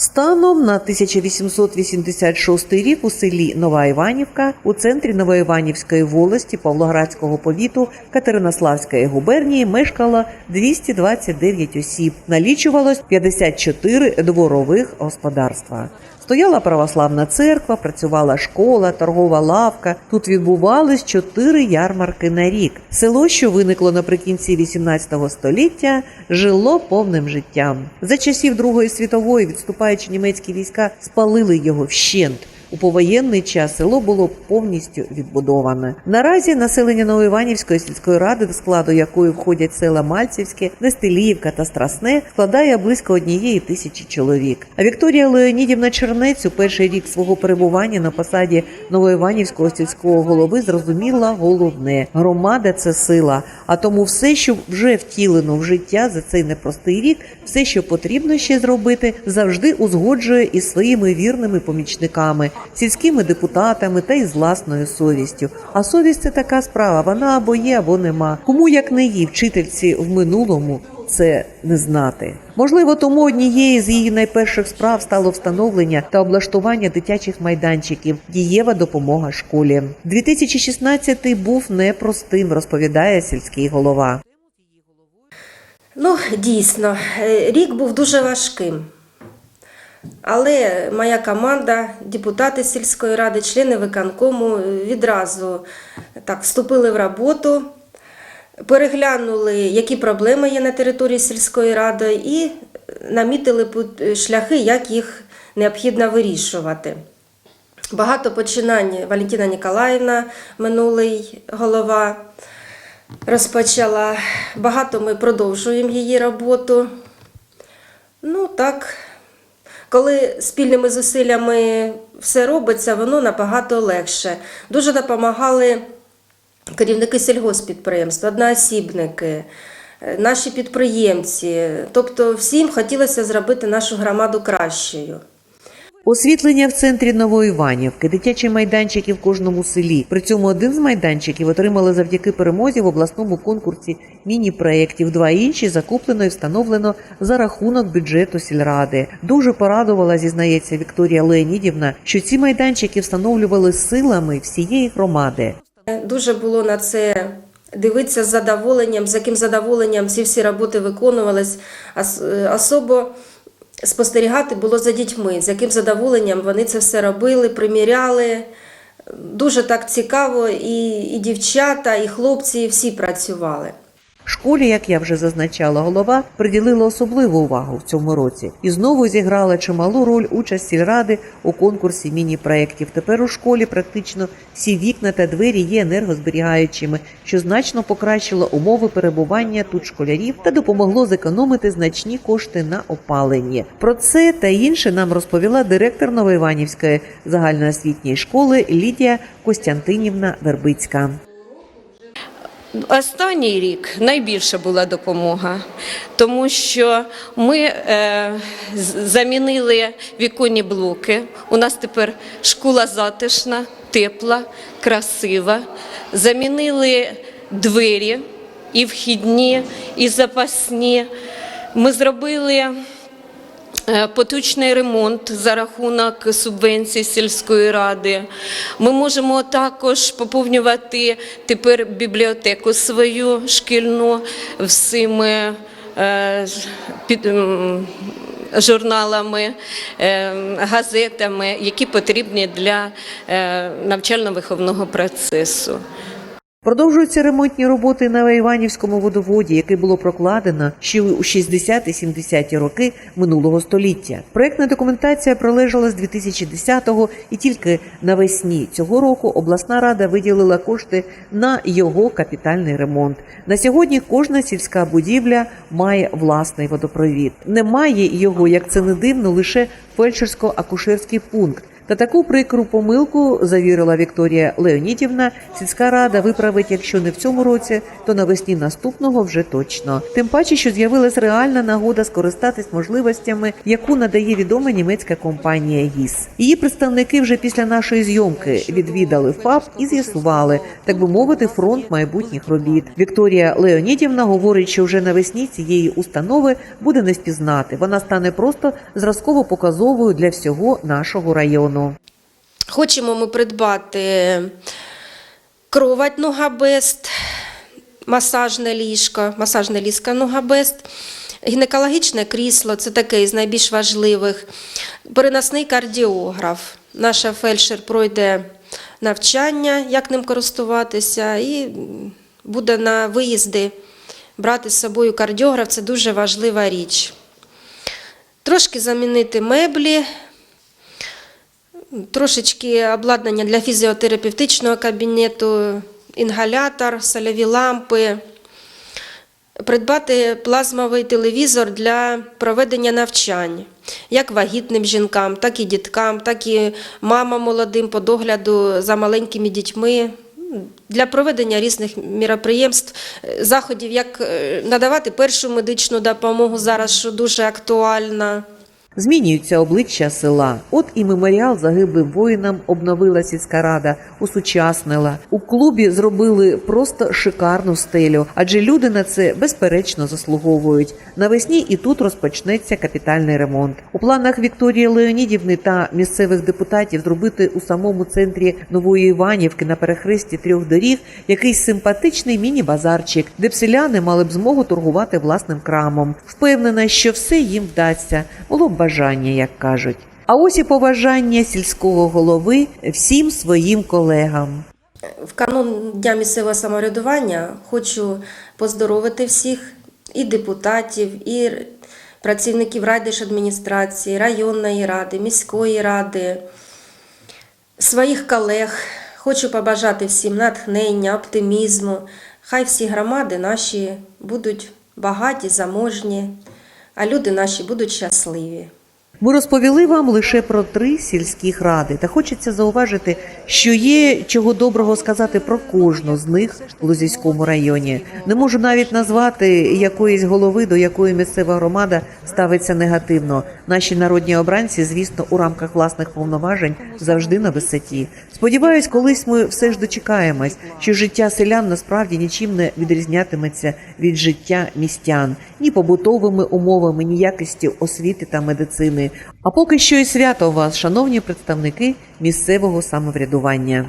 Станом на 1886 рік у селі Нова Іванівка у центрі Новоіванівської волості Павлоградського повіту Катеринославської губернії мешкало 229 осіб. Налічувалось 54 дворових господарства. Стояла православна церква, працювала школа, торгова лавка. Тут відбувались чотири ярмарки на рік. Село, що виникло наприкінці 18 століття, жило повним життям. За часів Другої світової, відступаючи німецькі війська, спалили його вщент. У повоєнний час село було повністю відбудоване. Наразі населення Новоіванівської сільської ради, до складу якої входять села Мальцівське, Нестеліївка та Страсне, складає близько однієї тисячі чоловік. А Вікторія Леонідівна Чернець у перший рік свого перебування на посаді Новоіванівського сільського голови зрозуміла головне: громада це сила. А тому все, що вже втілено в життя за цей непростий рік, все, що потрібно ще зробити, завжди узгоджує із своїми вірними помічниками, сільськими депутатами та із власною совістю. А совість це така справа, вона або є, або нема. Кому як не їй, вчительці в минулому. Це не знати. Можливо, тому однією з її найперших справ стало встановлення та облаштування дитячих майданчиків, дієва допомога школі. 2016 був непростим, розповідає сільський голова. Ну, дійсно, е, рік був дуже важким. Але моя команда, депутати сільської ради, члени виконкому відразу так вступили в роботу, переглянули, які проблеми є на території сільської ради, і намітили шляхи, як їх необхідно вирішувати. Багато починань Валентина Ніколаївна, минулий голова, розпочала. Багато ми продовжуємо її роботу. Ну так, коли спільними зусиллями все робиться, воно набагато легше. Дуже допомагали керівники сільгоспідприємств, одноосібники, е, наші підприємці. Тобто всім хотілося зробити нашу громаду кращою. Освітлення в центрі Новоіванівки, дитячі майданчики в кожному селі. При цьому один з майданчиків отримали завдяки перемозі в обласному конкурсі міні-проєктів. Два інші закуплено і встановлено за рахунок бюджету сільради. Дуже порадувала, зізнається Вікторія Леонідівна, що ці майданчики встановлювали силами всієї громади. Дуже було на це дивитися з задоволенням, з яким задоволенням ці всі роботи виконувались. Е, Особо спостерігати було за дітьми, з яким задоволенням вони це все робили, приміряли. Дуже так цікаво, і, і дівчата, і хлопці, і всі працювали. Школі, як я вже зазначала, голова приділила особливу увагу в цьому році і знову зіграла чималу роль участь сільради у конкурсі міні-проєктів. Тепер у школі практично всі вікна та двері є енергозберігаючими, що значно покращило умови перебування тут школярів та допомогло зекономити значні кошти на опалення. Про це та інше нам розповіла директор Новоіванівської загальноосвітньої школи Лідія Костянтинівна Вербицька. Останній рік найбільша була допомога, тому що ми е, замінили віконні блоки. У нас тепер школа затишна, тепла, красива. Замінили двері і вхідні, і запасні. Ми зробили Поточний ремонт за рахунок субвенцій сільської ради. Ми можемо також поповнювати тепер бібліотеку свою шкільну всіми е, під, журналами, е, газетами, які потрібні для е, навчально-виховного процесу. Продовжуються ремонтні роботи на Іванівському водоводі, яке було прокладено ще у 60-70-ті роки минулого століття. Проектна документація пролежала з 2010-го, і тільки навесні цього року обласна рада виділила кошти на його капітальний ремонт. На сьогодні кожна сільська будівля має власний водопровід. Немає його, як це не дивно, лише фельдшерсько-акушерський пункт. Та таку прикру помилку завірила Вікторія Леонідівна. Сільська рада виправить, якщо не в цьому році, то навесні наступного вже точно. Тим паче, що з'явилась реальна нагода скористатись можливостями, яку надає відома німецька компанія ГІС. Її представники вже після нашої зйомки відвідали ФАП і з'ясували, так би мовити, фронт майбутніх робіт. Вікторія Леонідівна говорить, що вже навесні цієї установи буде не спізнати. Вона стане просто зразково показовою для всього нашого району. Хочемо ми придбати кровать Нугабест, масажне ліжко, масажне ліжко Нугабест, гінекологічне крісло це таке із найбільш важливих, переносний кардіограф. Наша фельдшер пройде навчання, як ним користуватися, і буде на виїзди брати з собою кардіограф це дуже важлива річ. Трошки замінити меблі, трошечки обладнання для фізіотерапевтичного кабінету, інгалятор, сольові лампи, придбати плазмовий телевізор для проведення навчань, як вагітним жінкам, так і діткам, так і мамам молодим по догляду за маленькими дітьми. Для проведення різних міроприємств, заходів, як е, надавати першу медичну допомогу зараз, що дуже актуально. Змінюються обличчя села. От і меморіал загиблим воїнам обновила сільська рада, усучаснила. У клубі зробили просто шикарну стелю, адже люди на це безперечно заслуговують. Навесні і тут розпочнеться капітальний ремонт. У планах Вікторії Леонідівни та місцевих депутатів зробити у самому центрі нової Іванівки на перехресті трьох доріг якийсь симпатичний міні-базарчик, де б селяни мали б змогу торгувати власним крамом. Впевнена, що все їм вдасться. Було б бажання, як кажуть. А ось і побажання сільського голови всім своїм колегам. В канун Дня місцевого самоврядування хочу поздоровити всіх і депутатів, і працівників райдержадміністрації, районної ради, міської ради, своїх колег. Хочу побажати всім натхнення, оптимізму. Хай всі громади наші будуть багаті, заможні, а люди наші будуть щасливі. Ми розповіли вам лише про три сільських ради, та хочеться зауважити, що є чого доброго сказати про кожну з них в Лозівському районі. Не можу навіть назвати якоїсь голови, до якої місцева громада ставиться негативно. Наші народні обранці, звісно, у рамках власних повноважень завжди на висоті. Сподіваюсь, колись ми все ж дочекаємось, що життя селян насправді нічим не відрізнятиметься від життя містян ні побутовими умовами, ні якістю освіти та медицини. А поки що і свято вас, шановні представники місцевого самоврядування.